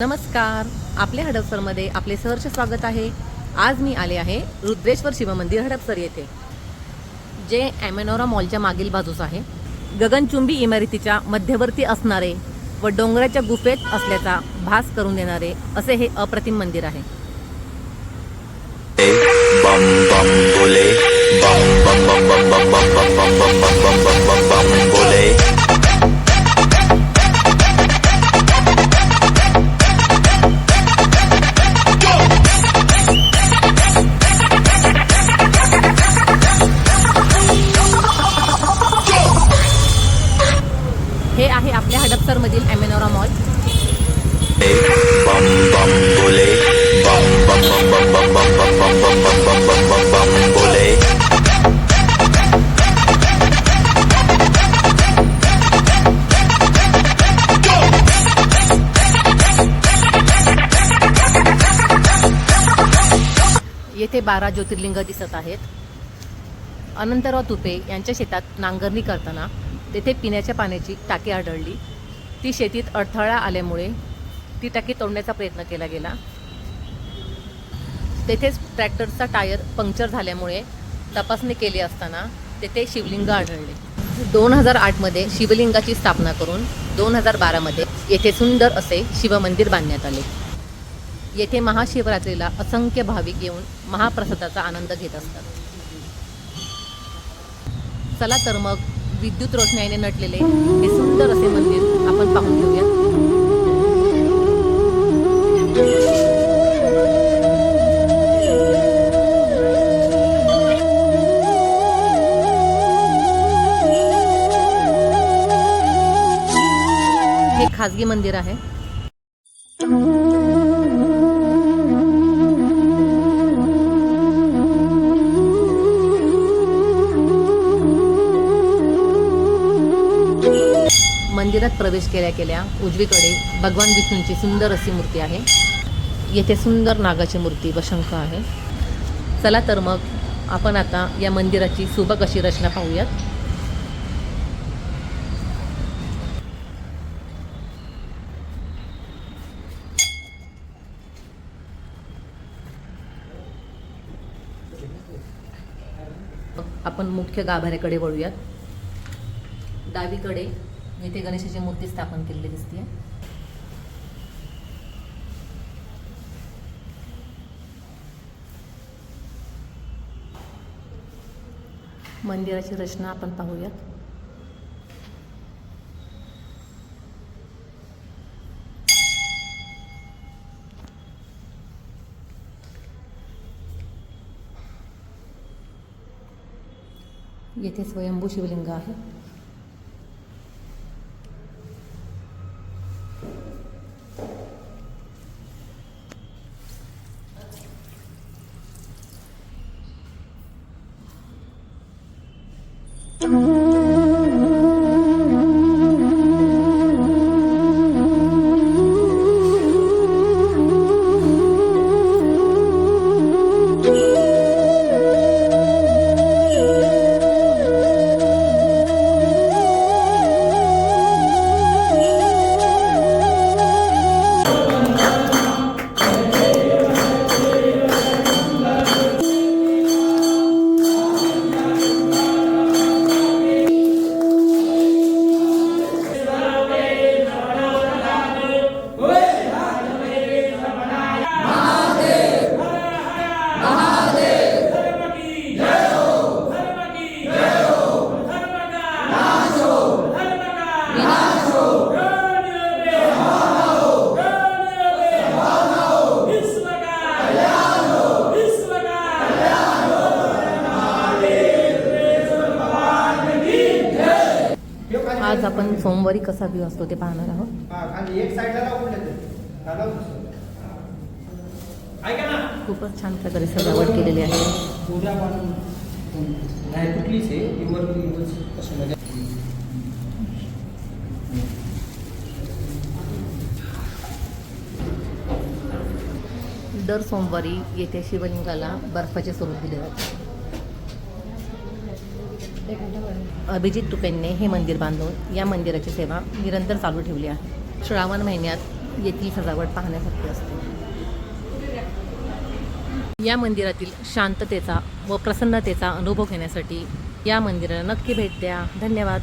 नमस्कार आपल्या हडपसरमध्ये आपले सहर्ष स्वागत आहे आज मी आले आहे रुद्रेश्वर शिवमंदिर हडपसर येथे जे ॲमेनोरा मॉलच्या मागील बाजूस आहे गगनचुंबी इमारतीच्या मध्यवर्ती असणारे व डोंगराच्या गुफेत असल्याचा भास करून देणारे असे हे अप्रतिम मंदिर आहे bum बम bole बम बम बम बम बम बम बम मधील bum मॉल येथे बारा ज्योतिर्लिंग दिसत आहेत. अनंतराव तुपे यांच्या शेतात नांगरणी करताना तेथे पिण्याच्या पाण्याची टाकी आढळली. ती शेतीत अडथळा आल्यामुळे ती टाकी तोडण्याचा प्रयत्न केला गेला. तेथेच ट्रॅक्टरचा टायर पंक्चर झाल्यामुळे तपासणी केली असताना तेथे शिवलिंग आढळले. दोन हजार आठमध्ये शिवलिंगाची स्थापना करून दोन हजार बारामध्ये येथे सुंदर असे शिवमंदिर बांधण्यात आले. येथे महाशिवरात्रीला असंख्य भाविक येऊन महाप्रसादाचा आनंद घेत असतात. चला तर मग विद्युत रोषणाईने नटलेले हे सुंदर असे मंदिर आपण पाहून घेऊया. हे खाजगी मंदिर आहे. मंदिरात प्रवेश केल्या केल्या उजवीकडे भगवान विष्णूंची सुंदर अशी मूर्ती आहे. येथे सुंदर नागाची मूर्ती व शंख आहे. चला तर मग आपण आता या मंदिराची सुबक अशी रचना पाहूयात. आपण मुख्य गाभाऱ्याकडे वळूयात. डावीकडे इथे गणेशाची मूर्ती स्थापन केलेली दिसते मंदिराची रचना आपण पाहूयात. येथे स्वयंभू शिवलिंग आहे. आज आपण सोमवारी कसा व्ह्यू असतो ते पाहणार आहोत. खूपच छान प्रकारे सजावट केलेली आहे. दर सोमवारी येथे शिवलिंगाला बर्फाचे स्वरूप दिले जाते. अभिजित तुपेंने हे मंदिर बांधून या मंदिराची सेवा निरंतर चालू ठेवली आहे. श्रावण महिन्यात येथील सजावट पाहण्यासारखी असते. या मंदिरातील शांततेचा व प्रसन्नतेचा अनुभव घेण्यासाठी या मंदिराला नक्की भेट द्या. धन्यवाद.